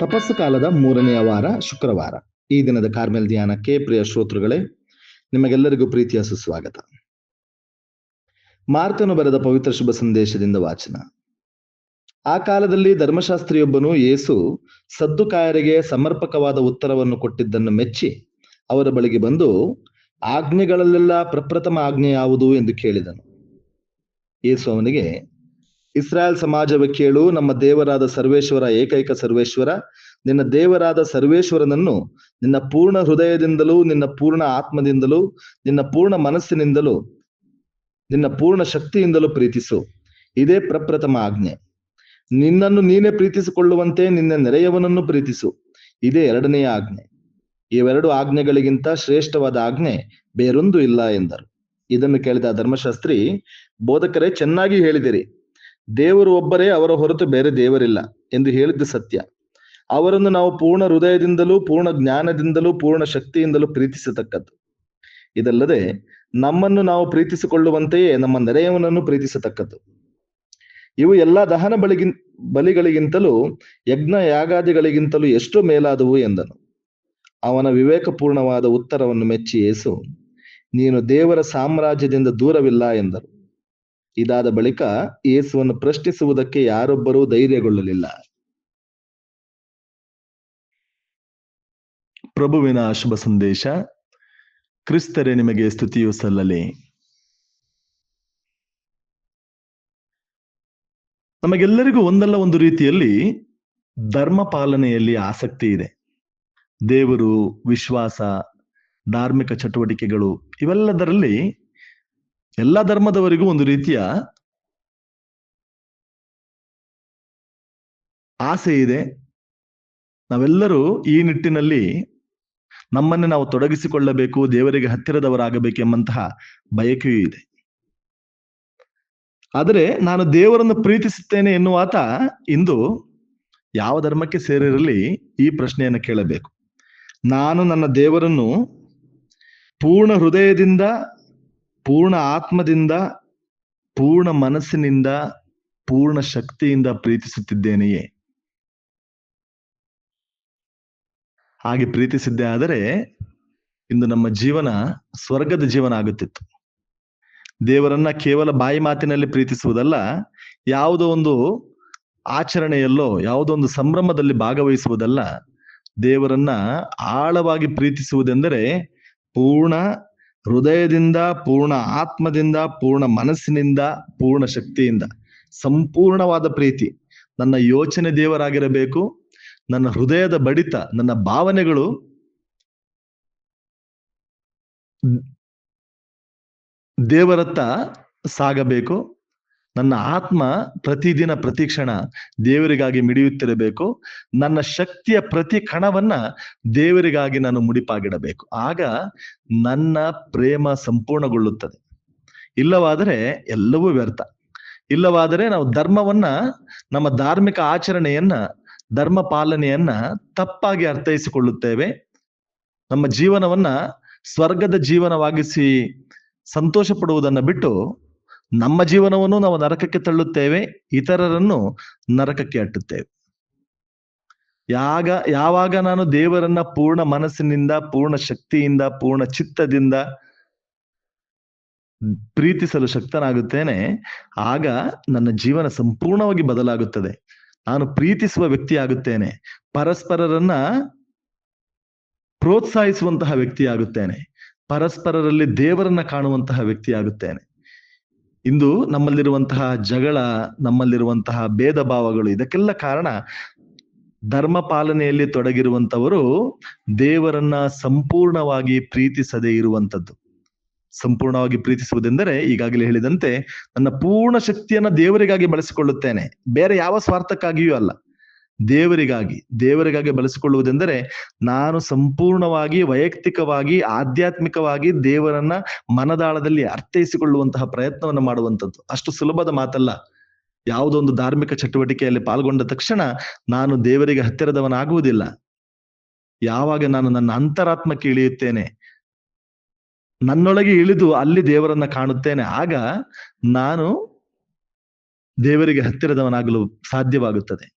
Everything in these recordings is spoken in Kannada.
ತಪಸ್ಸು ಕಾಲದ ಮೂರನೆಯ ವಾರ, ಶುಕ್ರವಾರ. ಈ ದಿನದ ಕಾರ್ಮೆಲ್ ಧ್ಯಾನಕ್ಕೆ ಪ್ರಿಯ ಶ್ರೋತೃಗಳೇ, ನಿಮಗೆಲ್ಲರಿಗೂ ಪ್ರೀತಿಯ ಸುಸ್ವಾಗತ. ಮಾರ್ಕನು ಬರೆದ ಪವಿತ್ರ ಶುಭ ಸಂದೇಶದಿಂದ ವಾಚನ. ಆ ಕಾಲದಲ್ಲಿ ಧರ್ಮಶಾಸ್ತ್ರಿಯೊಬ್ಬನು ಯೇಸು ಸದ್ದುಕಾಯರಿಗೆ ಸಮರ್ಪಕವಾದ ಉತ್ತರವನ್ನು ಕೊಟ್ಟಿದ್ದನ್ನು ಮೆಚ್ಚಿ ಅವರ ಬಳಿಗೆ ಬಂದು, ಆಜ್ಞೆಗಳಲ್ಲೆಲ್ಲ ಪ್ರಪ್ರಥಮ ಆಜ್ಞೆ ಯಾವುದು? ಎಂದು ಕೇಳಿದನು. ಯೇಸು ಅವನಿಗೆ ಇಸ್ರಾಯೇಲ್ ಸಮಾಜವೇ ಕೇಳು, ನಮ್ಮ ದೇವರಾದ ಸರ್ವೇಶ್ವರ, ಏಕೈಕ ಸರ್ವೇಶ್ವರ. ನಿನ್ನ ದೇವರಾದ ಸರ್ವೇಶ್ವರನನ್ನು ನಿನ್ನ ಪೂರ್ಣ ಹೃದಯದಿಂದಲೂ, ನಿನ್ನ ಪೂರ್ಣ ಆತ್ಮದಿಂದಲೂ, ನಿನ್ನ ಪೂರ್ಣ ಮನಸ್ಸಿನಿಂದಲೂ, ನಿನ್ನ ಪೂರ್ಣ ಶಕ್ತಿಯಿಂದಲೂ ಪ್ರೀತಿಸು. ಇದೇ ಪ್ರಪ್ರಥಮ ಆಜ್ಞೆ. ನಿನ್ನನ್ನು ನೀನೇ ಪ್ರೀತಿಸಿಕೊಳ್ಳುವಂತೆ ನಿನ್ನ ನೆರೆಯವನನ್ನು ಪ್ರೀತಿಸು. ಇದೇ ಎರಡನೆಯ ಆಜ್ಞೆ. ಇವೆರಡು ಆಜ್ಞೆಗಳಿಗಿಂತ ಶ್ರೇಷ್ಠವಾದ ಆಜ್ಞೆ ಬೇರೊಂದು ಇಲ್ಲ ಎಂದರು. ಇದನ್ನು ಕೇಳಿದ ಧರ್ಮಶಾಸ್ತ್ರಿ, ಬೋಧಕರೇ, ಚೆನ್ನಾಗಿ ಹೇಳಿದಿರಿ. ದೇವರು ಒಬ್ಬರೇ ಅವರ ಹೊರತು ಬೇರೆ ದೇವರಿಲ್ಲ ಎಂದು ಹೇಳಿದ್ದು ಸತ್ಯ. ಅವರನ್ನು ನಾವು ಪೂರ್ಣ ಹೃದಯದಿಂದಲೂ, ಪೂರ್ಣ ಜ್ಞಾನದಿಂದಲೂ, ಪೂರ್ಣ ಶಕ್ತಿಯಿಂದಲೂ ಪ್ರೀತಿಸತಕ್ಕದ್ದು. ಇದಲ್ಲದೆ ನಮ್ಮನ್ನು ನಾವು ಪ್ರೀತಿಸಿಕೊಳ್ಳುವಂತೆಯೇ ನಮ್ಮ ನೆರೆಯವನನ್ನು ಪ್ರೀತಿಸತಕ್ಕದ್ದು. ಇವು ಎಲ್ಲಾ ದಹನ ಬಳಿಗಿನ್ ಬಲಿಗಳಿಗಿಂತಲೂ, ಯಜ್ಞ ಯಾಗಾದಿಗಳಿಗಿಂತಲೂ ಎಷ್ಟು ಮೇಲಾದವು ಎಂದನು. ಅವನ ವಿವೇಕಪೂರ್ಣವಾದ ಉತ್ತರವನ್ನು ಮೆಚ್ಚಿ ಏಸು, ನೀನು ದೇವರ ಸಾಮ್ರಾಜ್ಯದಿಂದ ದೂರವಿಲ್ಲ ಎಂದರು. ಇದಾದ ಬಳಿಕ ಯೇಸುವನ್ನು ಪ್ರಶ್ನಿಸುವುದಕ್ಕೆ ಯಾರೊಬ್ಬರೂ ಧೈರ್ಯಗೊಳ್ಳಲಿಲ್ಲ. ಪ್ರಭುವಿನ ಶುಭ ಸಂದೇಶ, ಕ್ರಿಸ್ತರೇ ನಿಮಗೆ ಸ್ತುತಿಯು ಸಲ್ಲಲಿ. ನಮಗೆಲ್ಲರಿಗೂ ಒಂದಲ್ಲ ಒಂದು ರೀತಿಯಲ್ಲಿ ಧರ್ಮ ಪಾಲನೆಯಲ್ಲಿ ಆಸಕ್ತಿ ಇದೆ. ದೇವರು, ವಿಶ್ವಾಸ, ಧಾರ್ಮಿಕ ಚಟುವಟಿಕೆಗಳು, ಇವೆಲ್ಲದರಲ್ಲಿ ಎಲ್ಲ ಧರ್ಮದವರಿಗೂ ಒಂದು ರೀತಿಯ ಆಸೆ ಇದೆ. ನಾವೆಲ್ಲರೂ ಈ ನಿಟ್ಟಿನಲ್ಲಿ ನಮ್ಮನ್ನೇ ನಾವು ತೊಡಗಿಸಿಕೊಳ್ಳಬೇಕು, ದೇವರಿಗೆ ಹತ್ತಿರದವರಾಗಬೇಕೆಂಬಂತಹ ಬಯಕೆಯೂ ಇದೆ. ಆದರೆ ನಾನು ದೇವರನ್ನು ಪ್ರೀತಿಸುತ್ತೇನೆ ಎನ್ನುವಾತ ಇಂದು ಯಾವ ಧರ್ಮಕ್ಕೆ ಸೇರಿರಲಿ ಈ ಪ್ರಶ್ನೆಯನ್ನು ಕೇಳಬೇಕು. ನಾನು ನನ್ನ ದೇವರನ್ನು ಪೂರ್ಣ ಹೃದಯದಿಂದ ಪೂರ್ಣ ಆತ್ಮದಿಂದ, ಪೂರ್ಣ ಮನಸ್ಸಿನಿಂದ, ಪೂರ್ಣ ಶಕ್ತಿಯಿಂದ ಪ್ರೀತಿಸುತ್ತಿದ್ದೇನೆಯೇ? ಹಾಗೆ ಪ್ರೀತಿಸಿದ್ದೆ ಆದರೆ ಇಂದು ನಮ್ಮ ಜೀವನ ಸ್ವರ್ಗದ ಜೀವನ ಆಗುತ್ತಿತ್ತು. ದೇವರನ್ನ ಕೇವಲ ಬಾಯಿ ಮಾತಿನಲ್ಲಿ ಪ್ರೀತಿಸುವುದಲ್ಲ, ಯಾವುದೋ ಒಂದು ಆಚರಣೆಯಲ್ಲೋ, ಯಾವುದೋ ಒಂದು ಸಂಭ್ರಮದಲ್ಲಿ ಭಾಗವಹಿಸುವುದಲ್ಲ, ದೇವರನ್ನ ಆಳವಾಗಿ ಪ್ರೀತಿಸುವುದೆಂದರೆ ಪೂರ್ಣ ಹೃದಯದಿಂದ ಪೂರ್ಣ ಆತ್ಮದಿಂದ ಪೂರ್ಣ ಮನಸ್ಸಿನಿಂದ ಪೂರ್ಣ ಶಕ್ತಿಯಿಂದ ಸಂಪೂರ್ಣವಾದ ಪ್ರೀತಿ. ನನ್ನ ಯೋಚನೆ ದೇವರಾಗಿರಬೇಕು. ನನ್ನ ಹೃದಯದ ಬಡಿತ, ನನ್ನ ಭಾವನೆಗಳು ದೇವರತ್ತ ಸಾಗಬೇಕು. ನನ್ನ ಆತ್ಮ ಪ್ರತಿದಿನ ಪ್ರತಿ ಕ್ಷಣ ದೇವರಿಗಾಗಿ ಮಿಡಿಯುತ್ತಿರಬೇಕು. ನನ್ನ ಶಕ್ತಿಯ ಪ್ರತಿ ಕಣವನ್ನ ದೇವರಿಗಾಗಿ ನಾನು ಮುಡಿಪಾಗಿಡಬೇಕು. ಆಗ ನನ್ನ ಪ್ರೇಮ ಸಂಪೂರ್ಣಗೊಳ್ಳುತ್ತದೆ. ಇಲ್ಲವಾದರೆ ಎಲ್ಲವೂ ವ್ಯರ್ಥ. ಇಲ್ಲವಾದರೆ ನಾವು ಧರ್ಮವನ್ನ, ನಮ್ಮ ಧಾರ್ಮಿಕ ಆಚರಣೆಯನ್ನ, ಧರ್ಮ ಪಾಲನೆಯನ್ನ ತಪ್ಪಾಗಿ ಅರ್ಥೈಸಿಕೊಳ್ಳುತ್ತೇವೆ. ನಮ್ಮ ಜೀವನವನ್ನ ಸ್ವರ್ಗದ ಜೀವನವಾಗಿಸಿ ಸಂತೋಷ ಪಡುವುದನ್ನು ಬಿಟ್ಟು ನಮ್ಮ ಜೀವನವನ್ನು ನಾವು ನರಕಕ್ಕೆ ತಳ್ಳುತ್ತೇವೆ, ಇತರರನ್ನು ನರಕಕ್ಕೆ ಅಟ್ಟುತ್ತೇವೆ. ಯಾಗ, ಯಾವಾಗ ನಾನು ದೇವರನ್ನ ಪೂರ್ಣ ಮನಸ್ಸಿನಿಂದ, ಪೂರ್ಣ ಶಕ್ತಿಯಿಂದ, ಪೂರ್ಣ ಚಿತ್ತದಿಂದ ಪ್ರೀತಿಸಲು ಶಕ್ತನಾಗುತ್ತೇನೆ, ಆಗ ನನ್ನ ಜೀವನ ಸಂಪೂರ್ಣವಾಗಿ ಬದಲಾಗುತ್ತದೆ. ನಾನು ಪ್ರೀತಿಸುವ ವ್ಯಕ್ತಿಯಾಗುತ್ತೇನೆ, ಪರಸ್ಪರರನ್ನ ಪ್ರೋತ್ಸಾಹಿಸುವಂತಹ ವ್ಯಕ್ತಿಯಾಗುತ್ತೇನೆ, ಪರಸ್ಪರರಲ್ಲಿ ದೇವರನ್ನ ಕಾಣುವಂತಹ ವ್ಯಕ್ತಿ ಆಗುತ್ತೇನೆ ಇಂದು ನಮ್ಮಲ್ಲಿರುವಂತಹ ಜಗಳ, ನಮ್ಮಲ್ಲಿರುವಂತಹ ಭೇದ ಭಾವಗಳು, ಇದಕ್ಕೆಲ್ಲ ಕಾರಣ ಧರ್ಮ ಪಾಲನೆಯಲ್ಲಿ ತೊಡಗಿರುವಂತವರು ದೇವರನ್ನ ಸಂಪೂರ್ಣವಾಗಿ ಪ್ರೀತಿಸದೇ ಇರುವಂತದ್ದು ಸಂಪೂರ್ಣವಾಗಿ ಪ್ರೀತಿಸುವುದೆಂದರೆ ಈಗಾಗಲೇ ಹೇಳಿದಂತೆ ನನ್ನ ಪೂರ್ಣ ಶಕ್ತಿಯನ್ನ ದೇವರಿಗಾಗಿ ಬಳಸಿಕೊಳ್ಳುತ್ತೇನೆ. ಬೇರೆ ಯಾವ ಸ್ವಾರ್ಥಕ್ಕಾಗಿಯೂ ಅಲ್ಲ. ದೇವರಿಗಾಗಿ ದೇವರಿಗಾಗಿ ಬಳಸಿಕೊಳ್ಳುವುದೆಂದರೆ ನಾನು ಸಂಪೂರ್ಣವಾಗಿ, ವೈಯಕ್ತಿಕವಾಗಿ, ಆಧ್ಯಾತ್ಮಿಕವಾಗಿ ದೇವರನ್ನ ಮನದಾಳದಲ್ಲಿ ಅರ್ಥೈಸಿಕೊಳ್ಳುವಂತಹ ಪ್ರಯತ್ನವನ್ನು ಮಾಡುವಂಥದ್ದು. ಅಷ್ಟು ಸುಲಭದ ಮಾತಲ್ಲ. ಯಾವುದೋ ಒಂದು ಧಾರ್ಮಿಕ ಚಟುವಟಿಕೆಯಲ್ಲಿ ಪಾಲ್ಗೊಂಡ ತಕ್ಷಣ ನಾನು ದೇವರಿಗೆ ಹತ್ತಿರದವನಾಗುವುದಿಲ್ಲ. ಯಾವಾಗ ನಾನು ನನ್ನ ಅಂತರಾತ್ಮಕ್ಕೆ ಇಳಿಯುತ್ತೇನೆ? ನನ್ನೊಳಗೆ ಇಳಿದು ಅಲ್ಲಿ ದೇವರನ್ನ ಕಾಣುತ್ತೇನೆ. ಆಗ ನಾನು ದೇವರಿಗೆ ಹತ್ತಿರದವನಾಗಲು ಸಾಧ್ಯವಾಗುತ್ತದೆ.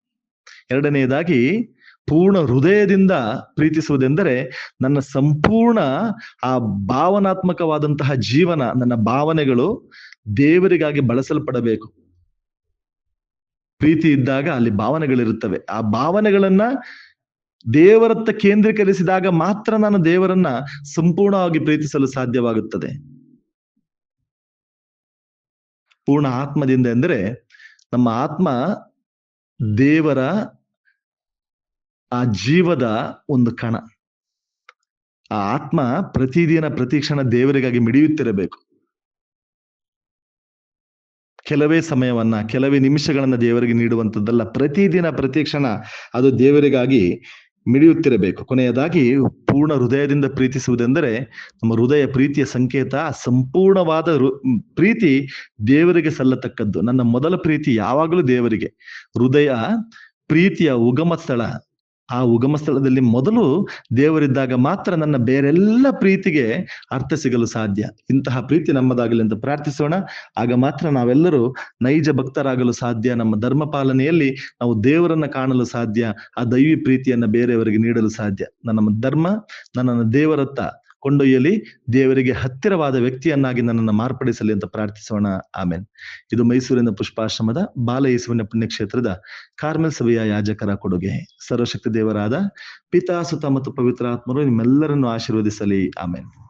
ಎರಡನೆಯದಾಗಿ ಪೂರ್ಣ ಹೃದಯದಿಂದ ಪ್ರೀತಿಸುವುದೆಂದರೆ ನನ್ನ ಸಂಪೂರ್ಣ ಆ ಭಾವನಾತ್ಮಕವಾದಂತಹ ಜೀವನ, ನನ್ನ ಭಾವನೆಗಳು ದೇವರಿಗಾಗಿ ಬಳಸಲ್ಪಡಬೇಕು. ಪ್ರೀತಿ ಇದ್ದಾಗ ಅಲ್ಲಿ ಭಾವನೆಗಳಿರುತ್ತವೆ. ಆ ಭಾವನೆಗಳನ್ನ ದೇವರತ್ತ ಕೇಂದ್ರೀಕರಿಸಿದಾಗ ಮಾತ್ರ ನಾನು ದೇವರನ್ನ ಸಂಪೂರ್ಣವಾಗಿ ಪ್ರೀತಿಸಲು ಸಾಧ್ಯವಾಗುತ್ತದೆ. ಪೂರ್ಣ ಆತ್ಮದಿಂದ ಎಂದರೆ ನಮ್ಮ ಆತ್ಮ ದೇವರ ಆ ಜೀವದ ಒಂದು ಕಣ. ಆ ಆತ್ಮ ಪ್ರತಿದಿನ ಪ್ರತಿ ಕ್ಷಣ ದೇವರಿಗಾಗಿ ಮಿಡಿಯುತ್ತಿರಬೇಕು. ಕೆಲವೇ ಸಮಯವನ್ನ, ಕೆಲವೇ ನಿಮಿಷಗಳನ್ನ ದೇವರಿಗೆ ನೀಡುವಂಥದ್ದಲ್ಲ ಪ್ರತಿದಿನ ಪ್ರತಿ ಕ್ಷಣ ಅದು ದೇವರಿಗಾಗಿ ಮಿಡಿಯುತ್ತಿರಬೇಕು. ಕೊನೆಯದಾಗಿ ಪೂರ್ಣ ಹೃದಯದಿಂದ ಪ್ರೀತಿಸುವುದೆಂದರೆ ನಮ್ಮ ಹೃದಯ ಪ್ರೀತಿಯ ಸಂಕೇತ, ಸಂಪೂರ್ಣವಾದ ಪ್ರೀತಿ ದೇವರಿಗೆ ಸಲ್ಲತಕ್ಕದ್ದು. ನನ್ನ ಮೊದಲ ಪ್ರೀತಿ ಯಾವಾಗಲೂ ದೇವರಿಗೆ. ಹೃದಯ ಪ್ರೀತಿಯ ಉಗಮ ಸ್ಥಳ ಆ ಉಗಮ ಸ್ಥಳದಲ್ಲಿ ಮೊದಲು ದೇವರಿದ್ದಾಗ ಮಾತ್ರ ನನ್ನ ಬೇರೆಲ್ಲ ಪ್ರೀತಿಗೆ ಅರ್ಥ ಸಿಗಲು ಸಾಧ್ಯ. ಇಂತಹ ಪ್ರೀತಿ ನಮ್ಮದಾಗಲಿ ಅಂತ ಪ್ರಾರ್ಥಿಸೋಣ. ಆಗ ಮಾತ್ರ ನಾವೆಲ್ಲರೂ ನೈಜ ಭಕ್ತರಾಗಲು ಸಾಧ್ಯ. ನಮ್ಮ ಧರ್ಮ ಪಾಲನೆಯಲ್ಲಿ ನಾವು ದೇವರನ್ನ ಕಾಣಲು ಸಾಧ್ಯ. ಆ ದೈವಿ ಪ್ರೀತಿಯನ್ನ ಬೇರೆಯವರಿಗೆ ನೀಡಲು ಸಾಧ್ಯ. ನನ್ನ ಧರ್ಮ, ನನ್ನನ್ನು ದೇವರತ್ತ ಕೊಂಡೊಯ್ಯಲಿ, ದೇವರಿಗೆ ಹತ್ತಿರವಾದ ವ್ಯಕ್ತಿಯನ್ನಾಗಿ ನನ್ನನ್ನು ಮಾರ್ಪಡಿಸಲಿ ಅಂತ ಪ್ರಾರ್ಥಿಸೋಣ. ಆಮೇನ್. ಇದು ಮೈಸೂರಿನ ಪುಷ್ಪಾಶ್ರಮದ ಬಾಲ ಯೇಸುವಿನ ಪುಣ್ಯಕ್ಷೇತ್ರದ ಕಾರ್ಮೆಲ್ ಸಭೆಯ ಯಾಜಕರ ಕೊಡುಗೆ. ಸರ್ವಶಕ್ತಿ ದೇವರಾದ ಪಿತಾ ಸುತ ಮತ್ತು ಪವಿತ್ರಾತ್ಮರು ನಿಮ್ಮೆಲ್ಲರನ್ನು ಆಶೀರ್ವದಿಸಲಿ. ಆಮೇನ್.